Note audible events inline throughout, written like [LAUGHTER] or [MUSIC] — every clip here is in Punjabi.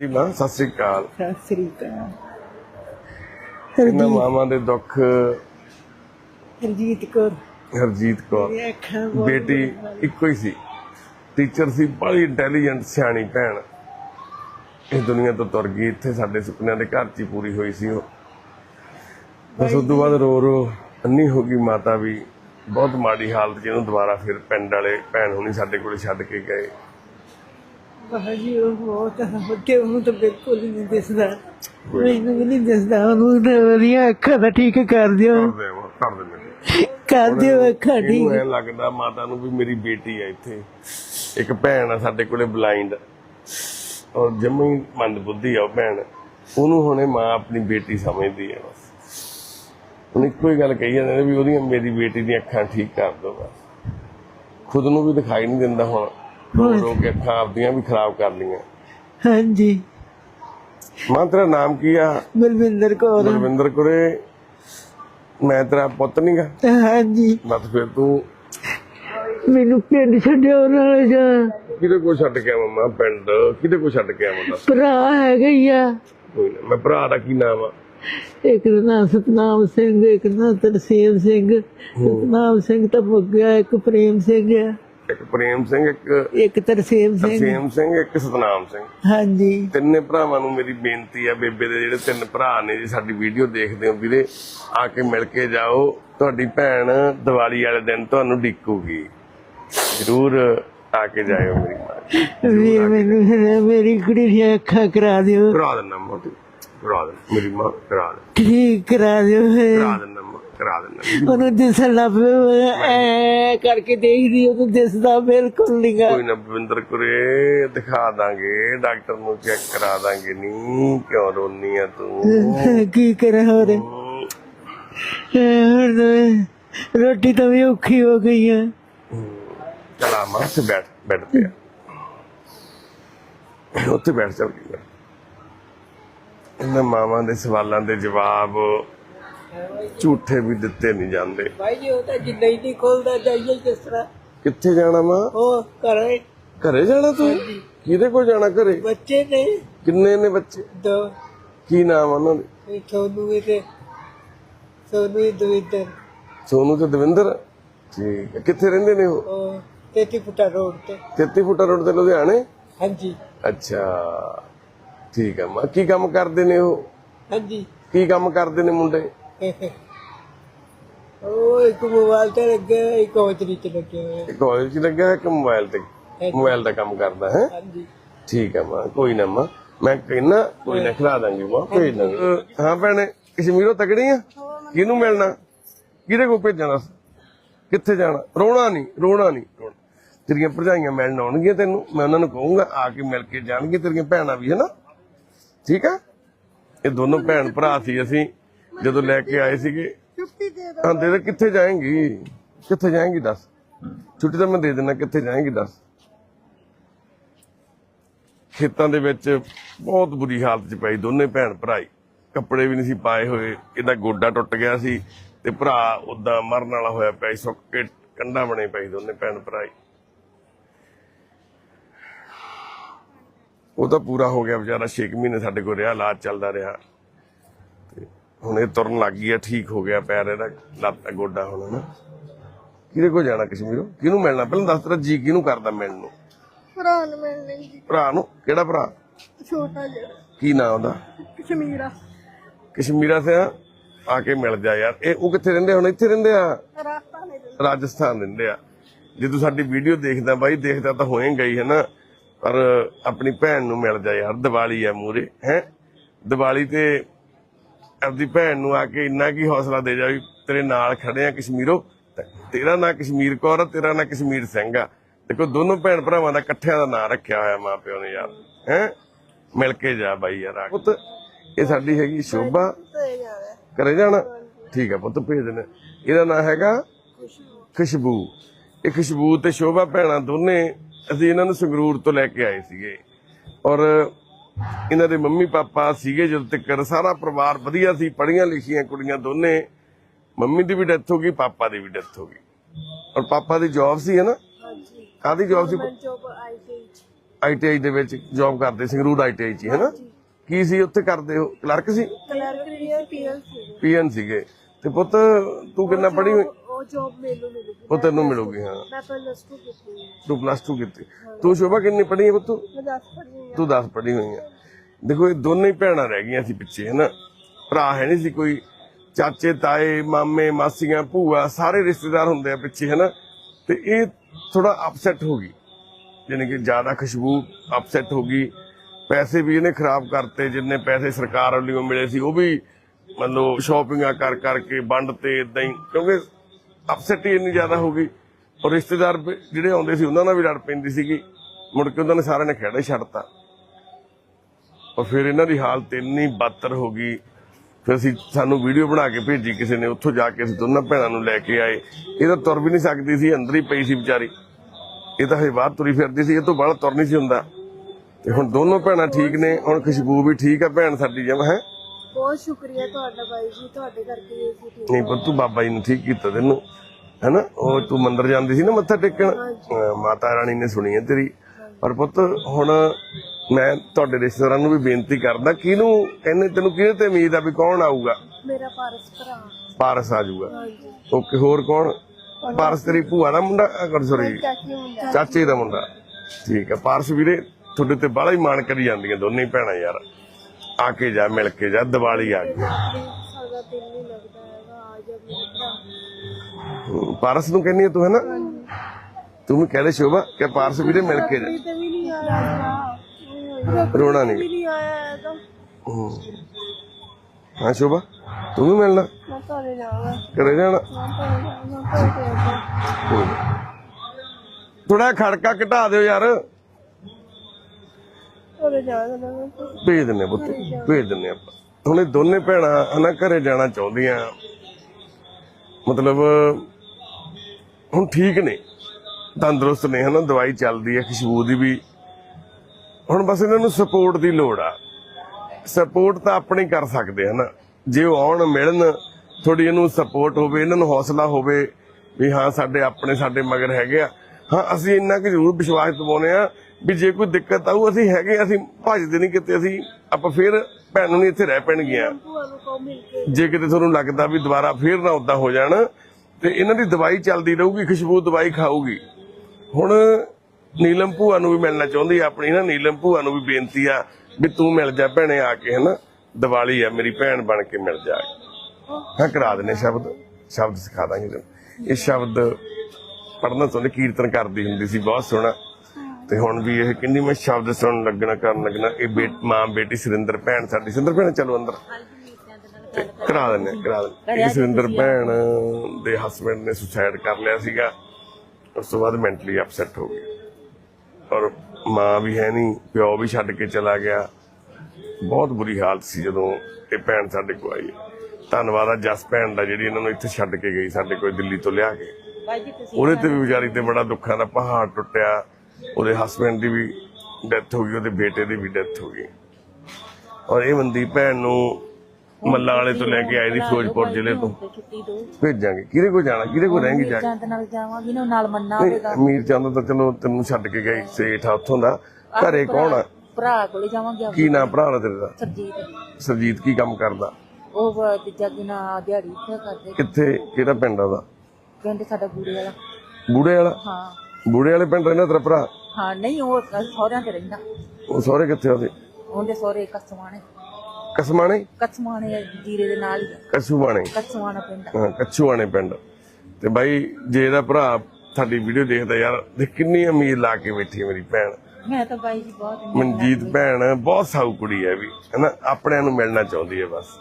ਜੀ ਮਾਂ ਸਤਿ ਸ੍ਰੀ ਅਕਾਲ। ਸਤਿ ਸ੍ਰੀ ਅਕਾਲ। ਇਹਨਾਂ ਮਾਵਾਂ ਦੇ ਦੁੱਖ? ਹਰਜੀਤ ਕੌਰ। ਹਰਜੀਤ ਕੌਰ। ਮੇਰੀਆਂ ਅੱਖਾਂ ਬਹੁਤ ਬੇਟੀ ਇੱਕੋ ਹੀ ਸੀ। ਟੀਚਰ ਸੀ ਬੜੀ ਇੰਟੈਲੀਜੈਂਟ ਸਿਆਣੀ ਭੈਣ। ਇਹ ਦੁਨੀਆ ਤੋਂ ਤੁਰ ਗਈ ਇੱਥੇ ਸਾਡੇ ਸੁਪਨਿਆਂ ਦੇ ਘਰ 'ਚ ਹੀ ਪੂਰੀ ਹੋਈ ਸੀ ਉਹ। ਬਸ ਉਸ ਤੋਂ ਬਾਅਦ ਰੋ ਰੋ ਅੰਨੀ ਹੋ ਗਈ ਮਾਤਾ ਵੀ। ਬਹੁਤ ਮਾੜੀ ਹਾਲਤ 'ਚ ਇਹਨੂੰ ਦੁਬਾਰਾ ਫਿਰ ਪਿੰਡ ਵਾਲੇ ਭੈਣ ਹੁਣੀ ਸਾਡੇ ਕੋਲੇ ਛੱਡ ਕੇ ਗਏ। ਬਾਜੀ ਉਹ ਬਹੁਤ ਵੱਡੇ ਉਹਨੂੰ ਤਾਂ ਬਿਲਕੁਲ ਨਹੀਂ ਦਿਸਦਾ। ਮੈਨੂੰ ਵੀ ਨਹੀਂ। ਦਿਸਦਾ ਉਹਨੂੰ ਤਾਂ ਵਧੀਆ ਅੱਖਾਂ ਦਾ ਠੀਕ ਕਰ ਦਿਓ। ਆ ਕਰ ਦਿਓ ਅੱਖਾਂ ਠੀਕ। ਐ ਲੱਗਦਾ ਮਾਤਾ ਨੂੰ ਵੀ ਮੇਰੀ ਬੇਟੀ ਆ ਇੱਥੇ। ਇੱਕ ਭੈਣ ਆ ਸਾਡੇ ਕੋਲੇ ਬਲਾਈਂਡ ਔਰ ਜੰਮੀ ਮੰਦ ਬੁੱਧੀ ਆ ਭੈਣ। ਉਹਨੂੰ ਹੁਣੇ ਮਾਂ ਆਪਣੀ ਬੇਟੀ ਸਮਝਦੀ ਹੈ ਬਸ। ਹੁਣ ਇੱਕੋ ਹੀ ਗੱਲ ਕਹੀ ਜਾਂਦੇ ਨੇ ਵੀ ਉਹਦੀਆਂ ਮੇਰੀ ਬੇਟੀ ਦੀਆਂ ਅੱਖਾਂ ਠੀਕ ਕਰ ਦੋ ਬਸ। ਖੁਦ ਨੂੰ ਵੀ ਦਿਖਾਈ ਨਹੀਂ ਦਿੰਦਾ ਹੁਣ। ਰੋ ਰੋ ਕੇ ਅੱਖਾਂ ਆਪਦੀਆਂ ਵੀ ਖਰਾਬ ਕਰ ਲਈਆਂ। ਹਾਂਜੀ। ਮਾਂ ਤੇਰਾ ਨਾਮ ਕੀ ਆ? ਬਲਵਿੰਦਰ ਕੌਰ। ਬਲਵਿੰਦਰ ਕੁਰੇ ਮੈਂ ਤੇਰਾ ਪੁੱਤ ਨਹੀਂਗਾ ਹਾਂਜੀ। ਬਸ ਫਿਰ ਤੂੰ ਮੈਨੂੰ ਪਿੰਡ ਛੱਡਿਓ ਨਾਲ ਜਾ ਕਿਹਦੇ ਕੋਲ ਛੱਡ ਕੇ ਆਵਾਂ ਮਾਂ ਪਿੰਡ? ਕਿਹਦੇ ਕੋਲ ਛੱਡ ਕੇ ਆਵਾਂ ਦੱਸ? ਭਰਾ ਹੈਗਾ ਹੀ ਆ। ਕੋਈ ਨਾ ਮੈਂ ਭਰਾ ਦਾ ਕੀ ਨਾਮ ਆ? ਇੱਕ ਦਾ ਨਾਮ ਸਤਨਾਮ ਸਿੰਘ ਇੱਕ ਦਾ ਨਾਮ ਤਰਸੇਮ ਸਿੰਘ। ਸਤਨਾਮ ਸਿੰਘ ਤਾਂ ਮੁੱਕ ਗਿਆ ਇੱਕ ਪ੍ਰੇਮ ਸਿੰਘ ਆ। ਇੱਕ ਪ੍ਰੇਮ ਸਿੰਘ ਇੱਕ ਇੱਕ ਤਰਸੇਮ ਸਿੰਘ। ਸੇਮ ਸਿੰਘ ਇੱਕ ਸਤਨਾਮ ਸਿੰਘ। ਹਾਂਜੀ। ਤਿੰਨੇ ਭਰਾਵਾਂ ਨੂੰ ਮੇਰੀ ਬੇਨਤੀ ਆ ਬੇਬੇ ਦੇ ਜਿਹੜੇ ਤਿੰਨ ਭਰਾ ਨੇ ਜੀ ਸਾਡੀ ਵੀਡੀਓ ਦੇਖਦੇ ਹੋ ਵੀਰੇ ਆ ਕੇ ਮਿਲ ਕੇ ਜਾਓ। ਤੁਹਾਡੀ ਭੈਣ ਦੀਵਾਲੀ ਵਾਲੇ ਦਿਨ ਤੁਹਾਨੂੰ ਡਿੱਕੂਗੀ। ਜ਼ਰੂਰ ਆ ਕੇ ਜਾਇਓ ਮੇਰੀ ਮਾਂ ਵੀਰ ਮੈਨੂੰ ਮੇਰੀ ਕੁੜੀ ਦੀਆਂ ਅੱਖਾਂ ਕਰਾ ਦਿਓ। ਕਰਾ ਦਿੰਦਾ ਮੋਟੀ ਕਰਾ ਦੇ ਮੇਰੀ ਮਾਂ ਕਰਾ ਦੇ ਠੀਕ ਕਰਾ ਦਿਓ ਕਰਾ ਦਿੰਦਾ ਮਾਂ ਕਰਾ ਦਿੰਦਾ। ਉਹਨੂੰ ਦਿਸਣ ਲੱਗ ਪਿਆ ਐ ਕਰਕੇ ਦੇਖਦੀ ਉਹਨੂੰ ਦਿਸਦਾ ਬਿਲਕੁਲ ਨਹੀਂ ਗਾ। ਕੋਈ ਨਾ ਬਵਿੰਦਰ ਕੁਰੇ ਦਿਖਾ ਦਾਂਗੇ ਡਾਕਟਰ ਨੂੰ ਚੈੱਕ ਕਰਾ ਦਾਂਗੇ। ਨਹੀਂ ਕਿਉਂ ਰੋਨੀ ਆ ਤੂੰ? [LAUGHS] ਕੀ ਕਰਾਂ ਹੋਰ? ਹੁਣ ਤਾਂ ਰੋਟੀ ਤਾਂ ਵੀ ਔਖੀ ਹੋ ਗਈ ਆ। ਚਲਾ ਮਾਂ ਉੱਥੇ ਬੈਠ ਬੈਠ ਤੇ। ਉੱਥੇ ਬੈਠ ਚੱਲ ਕੇ। ਇਹਨਾਂ ਮਾਵਾਂ ਦੇ ਸਵਾਲਾਂ ਦੇ ਜਵਾਬ ਝੂਠੇ ਵੀ ਦਿੱਤੇ ਨਹੀਂ ਜਾਂਦੇ। ਭਾਈ ਜੀ ਉਹ ਤਾਂ ਜਿੰਨਾ ਹੀ ਨਹੀਂ ਖੋਲਦਾ ਜਾਈਏ ਜਿਸ ਤਰ੍ਹਾਂ? ਕਿੱਥੇ ਜਾਣਾ ਮਾਂ? ਉਹ ਕਰੇ ਘਰੇ ਜਾਣਾ ਤੂੰ ਕਿਹਦੇ ਕੋਲ ਜਾਣਾ ਘਰੇ? ਬੱਚੇ ਨੇ। ਕਿੰਨੇ ਨੇ ਬੱਚੇ? ਦੋ। ਕੀ ਨਾਮ ਉਹਨਾਂ ਦੇ? ਸੋਨੂ ਤੇ ਸੋਨੂ ਦਵਿੰਦਰ। ਸੋਨੂ ਤੇ ਦਵਿੰਦਰ? ਠੀਕ ਹੈ। ਕਿੱਥੇ ਰਹਿੰਦੇ ਨੇ ਉਹ? ਉਹ 33 ਫੁੱਟਾ ਰੋਡ ਤੇ। 33 ਫੁੱਟਾ ਰੋਡ ਤੇ ਲੁਧਿਆਣੇ? ਹਾਂਜੀ। ਅੱਛਾ। ਠੀਕ ਹੈ ਮਾਂ। ਕੀ ਕੰਮ ਕਰਦੇ ਨੇ ਉਹ? ਹਾਂਜੀ। ਕੀ ਕੰਮ ਕਰਦੇ ਨੇ ਮੁੰਡੇ? ਉਹ ਇੱਕ ਮੋਬਾਈਲ ਤੇ ਲੱਗਿਆ ਇੱਕ ਔਤਰੀ ਚ ਲੱਗਿਆ ਹੋਇਆ ਇੱਕ ਕਾਲਜ 'ਚ ਲੱਗਾ ਹੈ ਕਿ ਮੋਬਾਈਲ ਤੇ ਮੋਬਾਈਲ ਦਾ ਕੰਮ ਕਰਦਾ ਹੈ? ਹਾਂਜੀ। ਠੀਕ ਹੈ ਮਾਂ ਕੋਈ ਨਾ ਮਾਂ। ਮੈਂ ਕਹਿਣਾ ਕੋਈ ਨਾ ਖਿਲਾ ਦਾਂਗੀ ਮਾਂ ਭੇਜ ਦਾਂਗੀ ਅਹ, ਹਾਂ ਭੈਣੇ ਕਸ਼ਮੀਰੋਂ ਤਕੜੀ ਆ? ਕਿਹਨੂੰ ਮਿਲਣਾ? ਕਿਹਦੇ ਕੋਲ ਭੇਜਣਾ? ਕਿੱਥੇ ਜਾਣਾ? ਰੋਣਾ ਨਹੀਂ ਰੋਣਾ ਨਹੀਂ ਰੋਣਾ। ਤੇਰੀਆਂ ਭਰਜਾਈਆਂ ਮਿਲਣ ਆਉਣਗੀਆਂ ਤੈਨੂੰ ਮੈਂ ਉਹਨਾਂ ਨੂੰ ਕਹੂੰਗਾ ਆ ਕੇ ਮਿਲ ਕੇ ਜਾਣਗੇ ਤੇਰੀਆਂ ਭੈਣਾਂ ਵੀ ਹੈ ਨਾ ਠੀਕ ਆ? ਇਹ ਦੋਨੋਂ ਭੈਣ ਭਰਾ ਸੀ ਅਸੀਂ ਜਦੋਂ ਲੈ ਕੇ ਆਏ ਸੀਗੇ। ਹਾਂ ਦੇ ਦੇ ਕਿੱਥੇ ਜਾਏਂਗੀ? ਕਿੱਥੇ ਜਾਏਂਗੀ ਦੱਸ? ਛੁੱਟੀ ਤਾਂ ਮੈਂ ਦੇ ਦਿੰਦਾ ਕਿੱਥੇ ਜਾਏਂਗੀ ਦੱਸ? ਖੇਤਾਂ ਦੇ ਵਿੱਚ ਬਹੁਤ ਬੁਰੀ ਹਾਲਤ 'ਚ ਪਈ ਦੋਨੇ ਭੈਣ ਭਰਾਈ। ਕੱਪੜੇ ਵੀ ਨਹੀਂ ਸੀ ਪਾਏ ਹੋਏ ਇਹਦਾ ਗੋਡਾ ਟੁੱਟ ਗਿਆ ਸੀ ਤੇ ਭਰਾ ਉਦਾਂ ਮਰਨ ਵਾਲਾ ਹੋਇਆ ਪਿਆ ਸੀ, ਸੁੱਕ ਕੇ ਕੰਡਾ ਬਣੇ ਪਈ ਦੋਨੇ ਭੈਣ ਭਰਾਈ। ਉਹ ਤਾਂ ਪੂਰਾ ਹੋ ਗਿਆ ਵਿਚਾਰਾ 6 ਮਹੀਨੇ ਸਾਡੇ ਕੋਲ ਰਿਹਾ ਇਲਾਜ ਚੱਲਦਾ ਰਿਹਾ। ਤੇ ਹੁਣ ਇਹ ਤੁਰਨ ਲੱਗ ਗਈ ਹੈ ਠੀਕ ਹੋ ਗਿਆ ਪੈਰ ਇਹਦਾ ਲੱਤ ਗੋਡਾ ਹੁਣ ਨਾ ਕਿਹਦੇ ਕੋਲ ਜਾਣਾ ਕਸ਼ਮੀਰੋਂ? ਕਿਹਨੂੰ ਮਿਲਣਾ? ਪਹਿਲਾਂ ਦੱਸ ਤੇਰਾ ਜੀ ਕਿਹਨੂੰ ਕਰਦਾ ਮਿਲਣ ਨੂੰ? ਭਰਾ ਨੂੰ ਮਿਲਣੇ ਜੀ। ਭਰਾ ਨੂੰ? ਕਿਹੜਾ ਭਰਾ? ਛੋਟਾ ਜਿਹਾ। ਕੀ ਨਾਂ ਉਹਦਾ? ਕਸ਼ਮੀਰਾ। ਕਸ਼ਮੀਰਾ ਸੇ ਆ? ਕੇ ਮਿਲ ਜਾ ਯਾਰ। ਇਹ ਉਹ ਕਿੱਥੇ ਰਹਿੰਦੇ? ਹੁਣ ਇੱਥੇ ਰਹਿੰਦੇ ਆ? ਰਾਜਸਥਾਨ ਰਹਿੰਦੇ ਆ। ਜੇ ਤੂੰ ਸਾਡੀ ਵੀਡੀਓ ਦੇਖਦਾ ਬਾਈ ਦੇਖਦਾ ਤਾਂ ਹੋਏਗਾ ਹੀ ਹੈ ਨਾ ਪਰ ਆਪਣੀ ਭੈਣ ਨੂੰ ਮਿਲ ਜਾ ਯਾਰ ਦੀਵਾਲੀ ਆ ਮੂਰੇ ਹੈ? ਦੀਵਾਲੀ ਤੇ ਆਪਦੀ ਭੈਣ ਨੂੰ ਆ ਕੇ ਇੰਨਾ ਕੀ ਹੌਸਲਾ ਦੇ ਜਾ ਵੀ ਤੇਰੇ ਨਾਲ ਖੜੇ ਆ ਕਸ਼ਮੀਰੋ ਤੇਰਾ ਨਾਂ ਕਸ਼ਮੀਰ ਕੌਰ ਆ ਤੇਰਾ ਨਾਂ ਕਸ਼ਮੀਰ ਸਿੰਘ ਆ। ਦੇਖੋ ਦੋਨੋਂ ਭੈਣ ਭਰਾਵਾਂ ਦਾ ਇਕੱਠਿਆਂ ਦਾ ਨਾਂ ਰੱਖਿਆ ਹੋਇਆ ਮਾਂ ਪਿਓ ਨੇ ਯਾਰ ਹੈ? ਮਿਲ ਕੇ ਜਾ ਬਾਈ ਯਾਰ ਆ ਪੁੱਤ ਇਹ ਸਾਡੀ ਹੈਗੀ ਸ਼ੋਭਾ। ਤੇ ਜਾਣਾ? ਠੀਕ ਹੈ ਪੁੱਤ ਭੇਜ ਦੇਣਾ ਇਹਦਾ ਨਾਂ ਹੈਗਾ ਖੁਸ਼ਬੂ। ਇਹ ਖੁਸ਼ਬੂ ਤੇ ਸ਼ੋਭਾ ਭੈਣਾਂ ਦੋਨੇ ਅਸੀਂ ਇਹਨਾਂ ਨੂੰ ਸੰਗਰੂਰ ਤੋਂ ਲੈ ਕੇ ਆਏ ਸੀਗੇ। ਔਰ ਇਹਨਾਂ ਦੇ ਮੰਮੀ ਪਾਪਾ ਸੀਗੇ ਜਦੋਂ ਤੱਕ ਸਾਰਾ ਪਰਿਵਾਰ ਵਧੀਆ ਸੀ ਪੜ੍ਹੀਆਂ ਲਿਖੀਆਂ ਕੁੜੀਆਂ ਦੋਨੇ। ਮੰਮੀ ਦੀ ਵੀ ਡੈਥ ਹੋ ਗਈ ਪਾਪਾ ਦੀ ਵੀ ਡੈਥ ਹੋ ਗਈ। ਔਰ ਪਾਪਾ ਦੀ ਜੌਬ ਸੀ ਹੈ ਨਾ? ਹਾਂਜੀ। ਕਾਦੀ ਜੌਬ ਸੀ? ਆਈਟੀਆਈ ਦੇ ਵਿੱਚ ਜੌਬ ਕਰਦੇ ਸੰਗਰੂਰ ਆਈਟੀਆਈ ਚ ਹੀ, ਹੈਨਾ ਕੀ ਸੀ ਉੱਥੇ ਕਰਦੇ ਹੋ? ਕਲਰਕ ਸੀ? ਕਲਰਕ ਪੀਐਨ ਸੀਗੇ। ਤੇ ਪੁੱਤ ਤੂੰ ਕਿੰਨਾ ਪੜ੍ਹੀ ਹੋਈ? ਜੌਬ ਮੈਨੂੰ ਉਹ ਤੈਨੂੰ ਮਿਲੂਗੀ ਹਾਂ। ਮੈਂ ਪਲੱਸ 2 ਕੀਤੀ ਹੈ। ਤੂੰ ਪਲੱਸ 2 ਕੀਤੀ। ਤੂੰ ਸ਼ੋਭਾ ਕਿੰਨੀ ਪੜ੍ਹੀ ਹੈ ਪੁੱਤ? ਮੈਂ 10 ਪੜ੍ਹੀ ਹਾਂ। ਤੂੰ 10 ਪੜ੍ਹੀ ਹੋਈ ਹੈ। ਦੇਖੋ ਇਹ ਦੋਨੇ ਹੀ ਭੈਣਾਂ ਰਹਿ ਗਈਆਂ ਸੀ ਪਿੱਛੇ ਹੈਨਾ। ਭਰਾ ਹੈ ਨਹੀਂ ਸੀ ਕੋਈ। ਚਾਚੇ ਤਾਏ ਮਾਮੇ ਮਾਸੀਆਂ ਭੂਆ ਸਾਰੇ ਰਿਸ਼ਤੇਦਾਰ ਹੁੰਦੇ ਆ ਪਿੱਛੇ ਹੈਨਾ। ਤੇ ਇਹ ਥੋੜਾ ਅਪਸੈਟ ਹੋ ਗਈ। ਯਾਨੀ ਕਿ ਜ਼ਿਆਦਾ ਖੁਸ਼ਬੂ ਅਪਸੈਟ ਹੋ ਗਈ। ਪੈਸੇ ਵੀ ਇਹਨੇ ਖਰਾਬ ਕਰਤੇ ਜਿੰਨੇ ਪੈਸੇ ਸਰਕਾਰ ਵੱਲੋਂ ਮਿਲੇ ਸੀ ਉਹ ਵੀ ਮਤਲਬ ਸ਼ਾਪਿੰਗਾਂ ਕਰ ਕਰਕੇ ਵੰਡ ਤੇ ਇਦਾਂ ਹੀ। ਕਿਉਂਕਿ ਅਪਸੈਟ ਹੀ ਇੰਨੀ ਜ਼ਿਆਦਾ ਹੋ ਗਈ। ਔਰ ਰਿਸ਼ਤੇਦਾਰ ਜਿਹੜੇ ਆਉਂਦੇ ਸੀ, ਉਹਨਾਂ ਨਾਲ ਵੀ ਲੜ ਪੈਂਦੀ ਸੀਗੀ। ਮੁੜ ਕੇ ਉਹਨਾਂ ਨੇ ਸਾਰਿਆਂ ਨੇ ਖੇੜਾ ਹੀ ਛੱਡਤਾ ਔਰ ਫਿਰ ਇਹਨਾਂ ਦੀ ਹਾਲਤ ਇੰਨੀ ਬਦਤਰ ਹੋ ਗਈ। ਫਿਰ ਅਸੀਂ ਸਾਨੂੰ ਵੀਡੀਓ ਬਣਾ ਕੇ ਭੇਜੀ ਕਿਸੇ ਨੇ। ਉੱਥੋਂ ਜਾ ਕੇ ਅਸੀਂ ਦੋਨਾਂ ਭੈਣਾਂ ਨੂੰ ਲੈ ਕੇ ਆਏ। ਇਹ ਤਾਂ ਤੁਰ ਵੀ ਨਹੀਂ ਸਕਦੀ ਸੀ, ਅੰਦਰ ਹੀ ਪਈ ਸੀ ਵਿਚਾਰੀ। ਇਹ ਤਾਂ ਹਜੇ ਬਾਹਰ ਤੁਰੀ ਫਿਰਦੀ ਸੀ, ਇਹ ਤੋਂ ਬਾਹਰ ਤੁਰ ਨਹੀਂ ਸੀ ਹੁੰਦਾ। ਤੇ ਹੁਣ ਦੋਨੋਂ ਭੈਣਾਂ ਠੀਕ ਨੇ, ਹੁਣ ਖੁਸ਼ਬੂ ਵੀ ਠੀਕ ਆ ਭੈਣ ਸਾਡੀ ਜਮ, ਹੈ? ਬਹੁਤ ਸ਼ੁਕਰੀਆ ਤੁਹਾਡਾ ਬਾਈ ਜੀ ਤੁਹਾਡੇ ਕਰਕੇ ਹੀ ਅਸੀਂ ਠੀਕ ਨਹੀਂ ਪਰ ਤੂੰ ਬਾਬਾ ਜੀ ਨੇ ਠੀਕ ਕੀਤਾ ਤੈਨੂੰ ਹੈਨਾ? ਉਹ ਤੂੰ ਮੰਦਿਰ ਜਾਂਦੀ ਸੀ ਨਾ ਮੱਥਾ ਟੇਕਣ? ਅਹ ਮਾਤਾ ਰਾਣੀ ਨੇ ਸੁਣੀ ਹੈ ਤੇਰੀ। ਪਰ ਪੁੱਤ ਹੁਣ ਮੈਂ ਤੁਹਾਡੇ ਰਿਸ਼ਤੇਦਾਰਾਂ ਨੂੰ ਵੀ ਬੇਨਤੀ ਕਰਦਾ ਕਿਹਨੂੰ ਕਹਿੰਦੇ ਤੈਨੂੰ ਕਿਹਦੇ ਤੇ ਉਮੀਦ ਆ ਵੀ ਕੌਣ ਆਊਗਾ? ਮੇਰਾ ਪਾਰਸ ਭਰਾ। ਪਾਰਸ ਆ ਜਾਊਗਾ। ਹਾਂਜੀ। ਓਕੇ ਹੋਰ ਕੌਣ? ਪਾਰਸ ਤੇਰੀ ਭੂਆ ਦਾ ਮੁੰਡਾ ਸੌਰੀ ਚਾਚੀ ਮੁੰਡਾ। ਚਾਚੇ ਦਾ ਮੁੰਡਾ। ਠੀਕ ਆ ਪਾਰਸ ਵੀਰੇ ਤੁਹਾਡੇ ਤੇ ਬਾਹਲਾ ਹੀ ਮਾਣ ਕਰੀ ਜਾਂਦੀਆਂ ਦੋਨੇ ਹੀ ਭੈਣਾਂ ਯਾਰ। ਆ ਕੇ ਜਾ ਮਿਲ ਕੇ ਜਾ ਦੀਵਾਲੀ ਆ ਗਈ। ਸਾਡਾ ਦਿਲ ਨਹੀਂ ਲੱਗਦਾ ਹੈਗਾ ਆ ਜਾ ਮੇਰੇ ਭਰਾ। ਹਮ, ਪਾਰਸ ਨੂੰ ਕਹਿੰਨੀ ਤੂੰ ਹੈ ਨਾ ਤੂੰ ਵੀ ਕਹਿ ਦੇ ਸ਼ੋਭਾ ਕਿ ਪਾਰਸ ਵੀਰੇ ਮਿਲ ਕੇ ਜਾ। ਰੋਣਾ ਨਹੀਂ। ਹਾਂ। ਸ਼ੋਭਾ ਤੂੰ ਵੀ ਮਿਲਣਾ? ਮੈਂ ਘਰੇ ਜਾਣਾ? ਥੋੜਾ ਖੜਕਾ ਘਟਾ ਦਿਓ ਯਾਰ। ਭੇਜ ਦਿੰਨੇ ਪੁੱਤ, ਭੇਜ ਦਿੰਨੇ ਆਪਾਂ। ਹੁਣ ਇਹ ਦੋਨੇ ਭੈਣਾਂ ਹਨਾ ਘਰੇ ਜਾਣਾ ਚਾਹੁੰਦੀਆਂ। ਮਤਲਬ, ਹੁਣ ਠੀਕ ਨੇ। ਤੰਦਰੁਸਤ ਨੇ, ਹਨਾ, ਦਵਾਈ ਚੱਲਦੀ ਹੈ, ਖੁਸ਼ਬੂ ਦੀ ਵੀ। ਹੁਣ ਬਸ ਇਹਨਾਂ ਨੂੰ ਸਪੋਰਟ ਦੀ ਲੋੜ ਆ। ਸਪੋਰਟ ਤਾਂ ਆਪਣੇ ਕਰ ਸਕਦੇ, ਹਨਾ। ਜੇ ਉਹ ਆਉਣ, ਮਿਲਣ ਥੋੜੀ ਇਹਨੂੰ ਸਪੋਰਟ ਹੋਵੇ, ਇਹਨਾਂ ਨੂੰ ਹੌਸਲਾ ਹੋਵੇ ਵੀ ਹਾਂ, ਸਾਡੇ ਆਪਣੇ, ਸਾਡੇ ਮਗਰ ਹੈਗੇ ਆ। ਹਾਂ, ਅਸੀਂ ਇੰਨਾ ਕਿ ਜ਼ਰੂਰ ਵਿਸ਼ਵਾਸ ਦਿਵਾਉਂਦੇ ਆ ਵੀ ਜੇ ਕੋਈ ਦਿੱਕਤ ਆਊ, ਅਸੀਂ ਹੈਗੇ ਅਸੀਂ ਭੱਜਦੇ ਨਹੀਂ ਕਿਤੇ, ਅਸੀਂ, ਆਪਾਂ ਫੇਰ ਭੈਣ ਨੂੰ ਇੱਥੇ ਰਹਿ ਪੈਣਗੀਆਂ। ਜੇ ਕਿਤੇ ਤੁਹਾਨੂੰ ਲੱਗਦਾ ਵੀ ਦੁਬਾਰਾ ਫੇਰ ਨਾ ਉਦਾਂ ਹੋ ਜਾਣ, ਤੇ ਇਹਨਾਂ ਦੀ ਦਵਾਈ ਚੱਲਦੀ ਰਹੂਗੀ, ਖੁਸ਼ਬੂ ਦਵਾਈ ਖਾਊਗੀ। ਹੁਣ ਨੀਲਮ ਭੂਆ ਨੂੰ ਵੀ ਮਿਲਣਾ ਚਾਹੁੰਦੀ ਆ, ਆਪਣੀ ਨਾ ਨੀਲਮ ਭੂਆ ਨੂੰ ਵੀ ਬੇਨਤੀ ਆ ਵੀ ਤੂੰ ਮਿਲ ਜਾ ਭੈਣੇ ਆ ਕੇ, ਹਨਾ? ਦੀਵਾਲੀ ਆ, ਮੇਰੀ ਭੈਣ ਬਣ ਕੇ ਮਿਲ ਜਾ। ਹਾਂ ਕਰਾ ਦਨੇ ਸ਼ਬਦ ਸ਼ਬਦ ਸਿਖਾ ਦਾਂਗੇ ਇਹ ਸ਼ਬਦ ਪੜਨਾ ਚਾਹੁੰਦੇ, ਕੀਰਤਨ ਕਰਦੀ ਹੁੰਦੀ ਸੀ, ਬਹੁਤ ਸੋਹਣਾ। ਤੇ ਹੁਣ ਵੀ ਇਹ ਕਿੰਨੀ ਮੈਂ ਸ਼ਬਦ ਸੁਣਨ ਲੱਗਣਾ ਕਰਨ ਲੱਗਣਾ ਇਹ ਬੇਟ ਮਾਂ ਬੇਟੀ ਸੁਰਿੰਦਰ ਭੈਣ ਸਾਡੀ ਸੁਰਿੰਦਰ ਭੈਣ ਚਲੋ ਅੰਦਰ। ਤੇ ਕਰਾ ਦਿੰਦੇ ਹਾਂ, ਕਰਾ ਦਿੰਦੇ ਹਾਂ। ਇਹ ਸੁਰਿੰਦਰ ਭੈਣ ਦੇ ਹਸਬੰਡ ਨੇ ਸੁਸਾਇਡ ਕਰ ਲਿਆ ਸੀਗਾ। ਉਸ ਤੋਂ ਬਾਅਦ ਮੈਂਟਲੀ ਅਪਸੈਟ ਹੋ ਗਏ ਔਰ ਮਾਂ ਵੀ ਹੈ ਨਹੀਂ ਪਿਓ ਵੀ ਛੱਡ ਕੇ ਚਲਾ ਗਿਆ। ਬਹੁਤ ਬੁਰੀ ਹਾਲਤ ਸੀ ਜਦੋਂ ਇਹ ਭੈਣ ਸਾਡੇ ਕੋਲ ਆਈ। ਧੰਨਵਾਦ ਆ ਜਸ ਭੈਣ ਦਾ ਜਿਹੜੀ ਇਹਨਾਂ ਨੂੰ ਇੱਥੇ ਛੱਡ ਕੇ ਗਈ ਸਾਡੇ ਕੋਲ ਦਿੱਲੀ ਤੋਂ ਲਿਆ ਕੇ। ਉਹਦੇ ਤੇ ਵੀ ਵਿਚਾਰੀ ਤੇ ਬੜਾ ਦੁੱਖਾਂ ਦਾ ਪਹਾੜ ਟੁੱਟਿਆ। ਉਹਦੇ ਹਸਬੰਡ ਦੀ ਵੀ ਡੈਥ ਹੋ ਗਈ ਉਹਦੇ ਬੇਟੇ ਦੀ ਵੀ ਡੈਥ ਹੋ ਗਈ। ਔਰ ਇਹ ਬੰਦੀ ਭੈਣ ਨੂੰ ਮੱਲਾ ਵਾਲੇ ਤੋਂ ਲੈ ਕੇ ਆਈ ਦੀ ਫਿਰੋਜ਼ਪੁਰ ਜ਼ਿਲ੍ਹੇ ਤੋਂ। ਦੋ ਭੇਜਾਂਗੇ। ਕਿਹਦੇ ਕੋਲ ਜਾਣਾ? ਕਿਹਦੇ ਕੋਲ ਰਹਿਣਗੇ ਜਾ ਕੇ? ਚੰਦ ਨਾਲ ਜਾਵਾਂਗੀ ਨਾ ਨਾਲ ਮੰਨਾ ਨਹੀਂ, ਹੋਵੇਗਾ ਅਮੀਰ ਚੰਦ ਤਾਂ ਚਲੋ ਤੈਨੂੰ ਛੱਡ ਕੇ ਗਈ ਸੇਠ ਆ ਉੱਥੋਂ ਦਾ। ਘਰੇ ਕੌਣ ਆ? ਭਰਾ ਕੋਲੇ ਜਾਵਾਂਗੇ ਕੀ ਨਾਂ ਭਰਾ ਦਾ ਤੇਰੇ ਦਾ? ਸਰਜੀਤ। ਸਰਜੀਤ ਕੀ ਕੰਮ ਕਰਦਾ? ਉਹ ਤੀਜਾ ਦਿਨਾ ਦਿਹਾੜੀ ਇੱਥੇ ਕਰਦੇ। ਕਿੱਥੇ ਕਿਹੜਾ ਪਿੰਡ ਆ ਉਹਦਾ? ਪਿੰਡ ਸਾਡਾ ਬੂੜੇ ਵਾਲਾ। ਬੂੜੇ ਵਾਲਾ? ਹਾਂ। ਬੂੜੇ ਵਾਲੇ ਪਿੰਡ ਰਹਿੰਦਾ ਤੇਰਾ ਭਰਾ? ਹਾਂ ਨਹੀਂ ਉਹ ਸਹੁਰਿਆਂ ਤੇ ਰਹਿੰਦਾ। ਉਹ ਸਹੁਰੇ ਕਿੱਥੇ ਉਹਦੇ? ਉਹਦੇ ਸਹੁਰੇ ਕਸਮਾਣੇ। ਕਸਮਾਣੇ? ਕਸਮਾਣੇ ਜੀਰੇ ਦੇ ਨਾਲ ਹੀ। ਕਸੂਬਾਣੇ ਕਸਮਾਣਾ ਪਿੰਡ। ਹਾਂ ਕੱਛੂਆਣੇ ਪਿੰਡ। ਤੇ ਬਾਈ ਜੇ ਇਹਦਾ ਭਰਾ ਸਾਡੀ ਵੀਡੀਓ ਦੇਖਦਾ ਯਾਰ ਦੇਖ ਕਿੰਨੀ ਅਮੀਰ ਲਾ ਕੇ ਬੈਠੀ ਹੈ ਮੇਰੀ ਭੈਣ। ਮੈਂ ਤਾਂ ਬਾਈ ਜੀ ਬਹੁਤ ਮਨਜੀਤ ਭੈਣ ਬਹੁਤ ਸਾਊ ਕੁੜੀ ਹੈ ਵੀ। ਹਨਾ ਆਪਣਿਆਂ ਨੂੰ ਮਿਲਣਾ ਚਾਹੁੰਦੀ ਹੈ ਬਸ।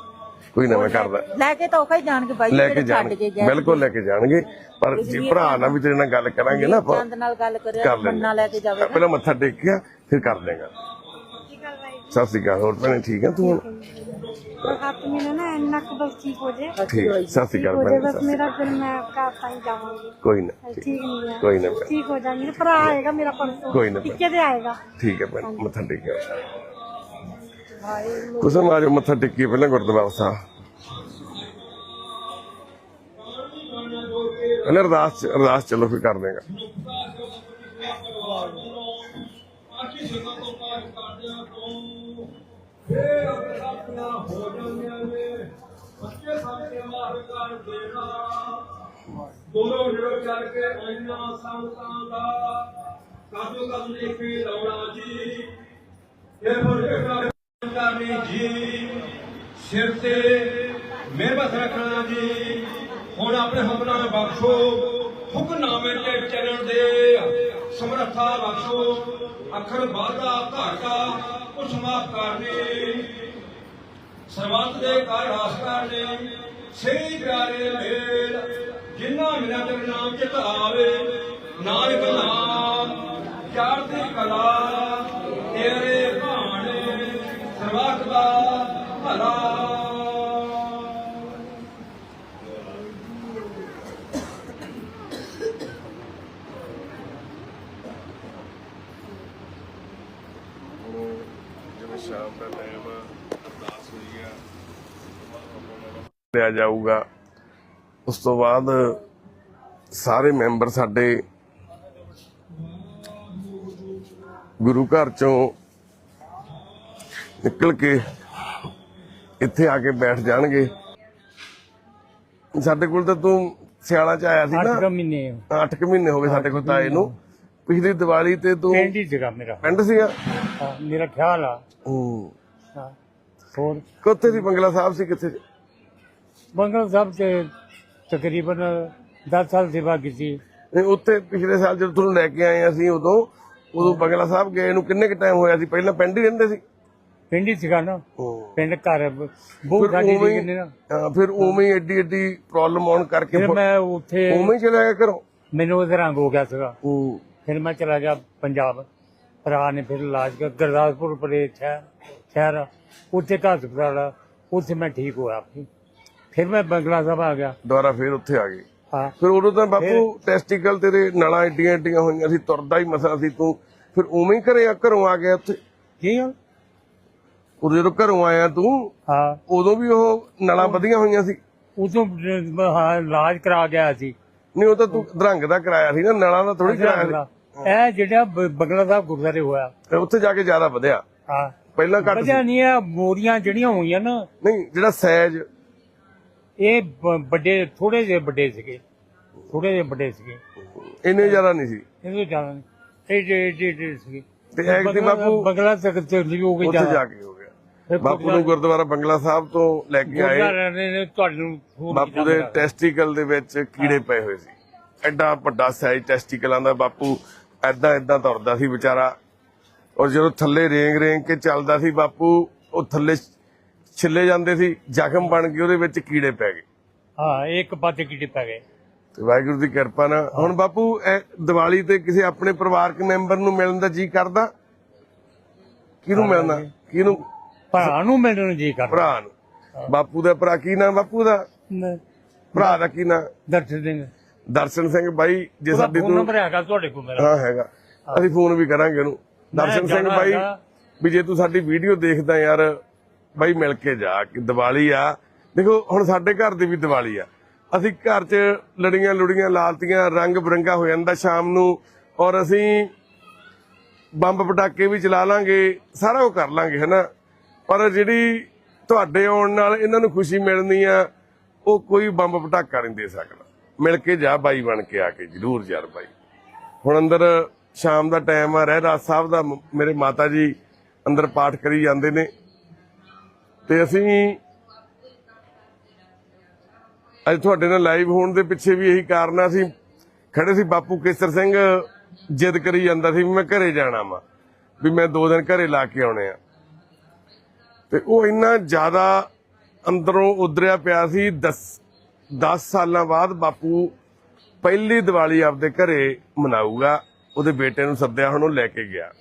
ਕੋਈ ਨਾ ਮੈਂ ਕਰਦਾ ਲੈ ਕੇ ਤਾਂ ਉਹ ਹੀ ਜਾਣਗੇ ਬਾਈ ਲੈ ਕੇ ਜਿਹੜੇ ਛੱਡ ਕੇ ਜਾਣਗੇ ਗਏ ਬਿਲਕੁਲ ਲੈ ਕੇ ਜਾਣਗੇ। ਪਰ ਜੇ ਭਰਾ ਨਾਲ ਵੀ ਤੇਰੇ ਨਾਲ ਗੱਲ ਕਰਾਂਗੇ ਨਾ ਆਪਾਂ ਚੰਦ ਨਾਲ ਗੱਲ ਕਰ ਕਰਿਆ ਮੰਨਾ ਲੈ ਕੇ ਜਾਵੇ ਪਹਿਲਾਂ ਮੱਥਾ ਟੇਕਿਆ ਫਿਰ ਕਰ ਦੇਗਾ ਸਤਿ ਸ਼੍ਰੀ ਅਕਾਲ ਹੋਰ ਭੈਣੇ ਠੀਕ ਹੈ ਤੂੰ ਹੱਥ ਮੇਰਾ ਨਾ ਇੰਨਾ ਕੁ ਬਸ ਠੀਕ ਹੋ ਜੇ। ਠੀਕ ਸਤਿ ਸ਼੍ਰੀ ਅਕਾਲ ਹੋ ਜੇ ਭੈਣੇ ਬਸ ਮੇਰਾ ਫਿਰ ਮੈਂ ਘਰ ਜਾਵਾਂਗੀ। ਅਕਾਲ। ਕੋਈ ਨਾ ਠੀਕ- ਨਹੀਂ ਹੈ ਕੋਈ ਨਾ ਠੀਕ ਹੋ ਜਾਣਗੇ ਭਰਾ ਆਏਗਾ ਮੇਰਾ ਪਰਸੋਂ। ਕੋਈ ਨਾ ਟਿੱਕੇ ਤੇ ਆਏਗਾ। ਠੀਕ ਹੈ ਭੈਣੇ ਮੱਥਾ ਟੇਕਿਆ ਕੁਸਮ ਆਜੋ ਮੱਥਾ ਟੇਕੀ ਪਹਿਲਾਂ ਗੁਰਦੁਆਰਾ ਸਾਹਿਬ। ਪਹਿਲਾਂ ਅਰਦਾਸ ਅਰਦਾਸ ਚਲੋ ਫਿਰ ਕਰ ਦੇਗਾ ਦੋਨੋਂ ਜਿਹੜਾ ਕਰਕੇ ਅੰਨਾ ਸੰਤਾਂ ਦਾ ਕਾਜੋ ਕਮ ਲੈ ਕੇ ਰੌਣਾ ਜੀ ਇਹ ਫ਼ਰਕ ਕਰ ਕਰਨੀ ਜੀ, ਸਿਰ ਤੇ ਮਿਹਬਤ ਰੱਖਣਾ ਜੀ। ਹੁਣ ਆਪਣੇ ਹੁਕਮਾਂ ਬਖਸ਼ੋ, ਹੁਕਮਨਾਮੇ ਤੇ ਚੱਲਣ ਦੇ ਸਮਰੱਥਾ ਬਖਸ਼ੋ। ਅੱਖਰ ਵਾਧਾ ਘਾਟਾ ਉਹ ਸਮਾਪਤ ਕਰਨੀ। ਸਰਬੱਤ ਦੇ ਘਰ ਰਾਸ ਕਰਨੇ। ਸਹੀ ਪਿਆਰੇ ਮੇਲ, ਜਿਨ੍ਹਾਂ ਮਿਲਾਂ ਤੇ ਨਾਮ ਚਿਤ ਆਵੇ ਨਾਨਕ ਨਾਮ, ਚੜ੍ਹਦੀ ਕਲਾ, ਤੇਰੇ ਸਰਬੱਤ ਦਾ ਭਲਾ ਸ਼ਾਮ ਦਾ ਟਾਈਮ ਅਰਦਾਸ ਹੋਈ ਆ, ਲਿਆ ਜਾਊਗਾ। ਉਸ ਤੋਂ ਬਾਅਦ ਸਾਰੇ ਮੈਂਬਰ ਸਾਡੇ ਗੁਰੂ ਘਰ ਚੋਂ ਨਿਕਲ ਕੇ ਇੱਥੇ ਆ ਕੇ ਬੈਠ ਜਾਣਗੇ। ਸਾਡੇ ਕੋਲ ਤਾਂ ਤੂੰ ਸਿਆਲਾਂ ਚ ਆਇਆ ਸੀ ਨਾ। ਮਹੀਨੇ 8 ਮਹੀਨੇ ਹੋ ਗਏ ਸਾਡੇ ਕੋਲ ਤਾਂ ਆਏ ਨੂੰ। ਪਿਛਲੀ ਦੀਵਾਲੀ ਤੇ ਤੂੰ ਪਿੰਡ ਹੀ ਜਗਾ ਮੇਰਾ। ਪਿੰਡ ਸੀਗਾ? ਹਾਂ, ਮੇਰਾ ਖਿਆਲ ਆ। ਹੂੰ। ਹਾਂ। ਹੋਰ? ਕਿੱਥੇ ਸੀ? ਬੰਗਲਾ ਸਾਹਿਬ ਸੀ ਕਿੱਥੇ? ਬੰਗਲ ਸਾਹਿਬ ਤੇ ਤਕਰੀਬਨ 10 ਸਾਲ ਸੇਵਾ ਕੀਤੀ ਨਹੀਂ ਉੱਥੇ ਪਿਛਲੇ ਸਾਲ ਜਦੋਂ ਤੁਹਾਨੂੰ ਲੈ ਕੇ ਆਏ ਅਸੀਂ ਉਦੋਂ ਉਦੋਂ ਬੰਗਲਾ ਸਾਹਿਬ ਗਏ ਨੂੰ ਕਿੰਨੇ ਕ ਟਾਈਮ ਹੋਇਆ ਸੀ? ਪਹਿਲਾਂ ਪਿੰਡ ਹੀ ਰਹਿੰਦੇ ਸੀ? ਪਿੰਡ ਹੀ ਸੀਗਾ ਨਾ। ਹੂੰ। ਪਿੰਡ ਘਰ ਬਹੁਤ ਫਿਰ ਸਾਡੀ ਉਵੇਂ ਹੀ- ਕਿੰਨੇ ਨਾ। ਹਾਂ, ਫਿਰ ਉਵੇਂ ਹੀ ਐਡੀ ਐਡੀ ਪ੍ਰੋਬਲਮ ਆਉਣ ਕਰਕੇ ਫਿਰ ਮੈਂ ਉੱਥੇ ਉਵੇਂ ਹੀ ਚਲੇ ਗਿਆ ਘਰੋਂ? ਮੈਨੂੰ ਉਹਦਾ ਰੰਗ ਹੋ ਗਿਆ ਸੀਗਾ। ਹੂੰ। ਫਿਰ ਮੈਂ ਚਲਾ ਗਿਆ ਪੰਜਾਬ। ਭਰਾ ਨੇ ਫਿਰ ਇਲਾਜ ਕਰ ਗੁਰਦਾਸਪੁਰ ਪਰੇ ਸ਼ਹਿਰ ਸ਼ਹਿਰ। ਆ। ਉੱਥੇ ਘਰ ਹਸਪਤਾਲ ਆ, ਉੱਥੇ ਮੈਂ ਠੀਕ ਹੋਇਆ। ਫਿਰ ਮੈਂ ਬੰਗਲਾ ਸਾਹਿਬ ਆ ਗਿਆ। ਦੁਬਾਰਾ ਫਿਰ ਉੱਥੇ ਆ ਗਏ। ਹਾਂ। ਫਿਰ ਉਦੋਂ ਤਾਂ ਬਾਪੂ ਟੈਸਟੀਕਲ ਤੇਰੇ ਨਲਾਂ ਐਡੀਆਂ ਐਡੀਆਂ ਹੋਈਆਂ ਸੀ ਤੁਰਦਾ ਹੀ ਮਸਾ ਸੀ ਤੂੰ। ਫਿਰ ਉਵੇਂ ਹੀ ਘਰੇ ਆ ਘਰੋਂ ਆ ਗਿਆ ਉੱਥੇ? ਕੀ ਗੱਲ ਉਦੋਂ ਜਦੋਂ ਘਰੋਂ ਆਇਆ ਤੂੰ ਹਾਂ। ਉਦੋਂ ਵੀ ਉਹ ਨਲਾਂ ਵਧੀਆਂ ਹੋਈਆਂ ਸੀ? ਉਦੋਂ ਹਾਂ ਇਲਾਜ ਕਰਾ ਗਿਆ ਸੀ। ਨਹੀਂ ਉਹ ਤਾਂ ਤੂੰ ਦਰੰਗ ਦਾ ਕਰਾਇਆ ਸੀ ਨਾ ਨਲਾਂ ਦਾ ਥੋੜੀ ਕਰਾਇਆ ਇਹ ਜਿਹੜਾ ਬ- ਬੰਗਲਾ ਸਾਹਿਬ ਗੁਰਦੁਆਰੇ ਹੋਇਆ। ਸੀ ਉੱਥੇ ਜਾ ਕੇ ਜ਼ਿਆਦਾ ਵਧਿਆ। ਹਾਂ। ਪਹਿਲਾਂ ਘੱਟ ਸੀ ਵਜ੍ਹਾ ਨਹੀਂ ਆ ਮੋਰੀਆਂ ਜਿਹੜੀਆਂ ਹੋਈਆਂ ਨਾ। ਨਹੀਂ ਜਿਹੜਾ ਸੈਜ ਇਹ ਬ- ਵੱਡੇ ਥੋੜੇ ਜਿਹੇ ਵੱਡੇ ਸੀਗੇ। ਥੋੜੇ ਜਿਹੇ ਵੱਡੇ ਸੀਗੇ। ਇੰਨੇ ਜ਼ਿਆਦਾ ਨਹੀਂ ਸੀ। ਇਹਨੂੰ ਜ਼ਿਆਦਾ ਨਹੀਂ। ਇਹ ਜੇ ਜੇ ਸੀਗੇ। ਤੇ ਐਕ ਤੇ ਬਾਪੂ ਬੰਗਲਾ ਤੱਕ ਤੇ ਹੋ ਗਈ ਉੱਥੇ ਜ਼ਿਆਦਾ। ਜਾ ਕੇ ਹੋ ਗਿਆ ਬਾਪੂ ਨੂੰ ਗੁਰਦੁਆਰਾ ਬੰਗਲਾ ਸਾਹਿਬ ਤੋਂ ਲੈ ਕੇ ਆਏ। ਨੇ ਤੁਹਾਨੂੰ ਬਾਪੂ ਦੇ। ਟੈਸਟੀਕਲ ਦੇ ਵਿੱਚ ਕੀੜੇ ਪਏ ਹੋਏ ਸੀ। ਐਡਾ ਵੱਡਾ ਸਾਈਜ਼ ਟੈਸਟੀਕਲਾਂ ਦਾ ਬਾਪੂ ਐਦਾਂ ਐਦਾਂ ਤੁਰਦਾ ਸੀ ਵਿਚਾਰਾ। ਔਰ ਜਦੋਂ ਥੱਲੇ ਰੇਂਗ ਰੇਂਗ ਕੇ ਚੱਲਦਾ ਸੀ ਬਾਪੂ ਉਹ ਥੱਲੇ ਛਿੱਲੇ ਜਾਂਦੇ ਸੀ ਜ਼ਖਮ ਬਣ ਕੇ ਉਹਦੇ ਵਿੱਚ ਕੀੜੇ ਪੈ ਗਏ। ਹਾਂ ਇੱਕ ਪਾਸੇ ਕੀੜੇ ਪੈ ਗਏ। ਤੇ ਵਾਹਿਗੁਰੂ ਦੀ ਕਿਰਪਾ ਨਾਲ। ਹੁਣ ਬਾਪੂ ਦੀਵਾਲੀ ਤੇ ਕਿਸੇ ਆਪਣੇ ਪਰਿਵਾਰਕ ਮੈਂਬਰ ਨੂੰ ਮਿਲਣ ਦਾ ਜੀ ਕਰਦਾ? ਕਿਹਨੂੰ ਮਿਲਣਾ? ਕਿਹਨੂੰ ਭਰਾ ਨੂੰ ਮਿਲਣ ਨੂੰ ਜੀ ਕਰਦਾ। ਭਰਾ ਨੂੰ। ਬਾਪੂ ਦਾ ਭਰਾ ਕੀ ਨਾਮ ਬਾਪੂ ਦਾ? ਭਰਾ ਦਾ ਕੀ ਨਾਮ ਦਰਸ਼ਨ ਸਿੰਘ। ਦਰਸ਼ਨ ਸਿੰਘ ਬਾਈ ਜੇ ਸਾਡੀ ਤੂੰ ਨੰਬਰ ਹੈਗਾ ਤੁਹਾਡੇ ਕੋਲ ਮੇਰਾ। ਹਾਂ ਹੈਗਾ। ਅਸੀਂ ਫੋਨ ਵੀ ਕਰਾਂਗੇ ਉਹਨੂੰ। ਦਰਸ਼ਨ ਸਿੰਘ ਬਾਈ। ਵੀ ਜੇ ਤੂੰ ਸਾਡੀ ਵੀਡੀਓ ਦੇਖਦਾ ਯਾਰ ਬਾਈ ਮਿਲ ਕੇ ਜਾ ਕਿ ਦੀਵਾਲੀ ਆ। ਦੇਖੋ ਹੁਣ ਸਾਡੇ ਘਰ ਦੀ ਵੀ ਦੀਵਾਲੀ ਆ। ਅਸੀਂ ਘਰ 'ਚ ਲੜੀਆਂ ਲੁੜੀਆਂ ਲਾਲਤੀਆਂ ਰੰਗ ਬਰੰਗਾ ਹੋ ਜਾਂਦਾ ਸ਼ਾਮ ਨੂੰ। ਔਰ ਅਸੀਂ ਬੰਬ ਪਟਾਕੇ ਵੀ ਚਲਾ ਲਾਂਗੇ ਸਾਰਾ ਉਹ ਕਰ ਲਾਂਗੇ ਹਨਾ? ਪਰ ਜਿਹੜੀ ਤੁਹਾਡੇ ਆਉਣ ਨਾਲ ਇਹਨਾਂ ਨੂੰ ਖੁਸ਼ੀ ਮਿਲਣੀ ਆ, ਉਹ ਕੋਈ ਬੰਬ ਪਟਾਕਾ ਨਹੀਂ ਦੇ ਸਕਦਾ। ਮਿਲ ਕੇ ਜਾ ਬਾਈ ਬਣ ਕੇ ਆ ਕੇ, ਜਰੂਰ ਯਾਰ ਬਾਈ। ਹੁਣ ਅੰਦਰ ਸ਼ਾਮ ਦਾ ਟਾਈਮ ਆ ਰਹਿ ਰਾਤ ਸਾਹਿਬ ਦਾ ਮੇਰੇ ਮਾਤਾ ਜੀ ਅੰਦਰ ਪਾਠ ਕਰੀ ਜਾਂਦੇ ਨੇ। ਤੇ ਅਸੀਂ ਅੱਜ ਤੁਹਾਡੇ ਨਾਲ ਲਾਈਵ ਹੋਣ ਦੇ ਪਿੱਛੇ ਵੀ ਇਹੀ ਕਾਰਨ ਆ ਸੀ ਖੜੇ ਸੀ ਬਾਪੂ ਕੇਸਰ ਸਿੰਘ, ਜਿੱਦ ਕਰੀ ਜਾਂਦਾ ਸੀ ਵੀ ਮੈਂ ਘਰੇ ਜਾਣਾ ਵਾ, ਵੀ ਮੈਂ ਦੋ ਦਿਨ ਘਰੇ ਲਾ ਕੇ ਆਉਣੇ ਆ। ਤੇ ਉਹ ਇੰਨਾ ਜ਼ਿਆਦਾ ਅੰਦਰੋਂ ਉਧਰਿਆ ਪਿਆ ਸੀ 10 10 ਸਾਲਾਂ ਬਾਅਦ ਬਾਪੂ ਪਹਿਲੀ ਦੀਵਾਲੀ ਆਪਦੇ ਘਰੇ ਮਨਾਊਗਾ, ਉਹਦੇ ਬੇਟੇ ਨੂੰ ਸੱਦਿਆ, ਹੁਣ ਉਹ ਲੈ ਕੇ ਗਿਆ।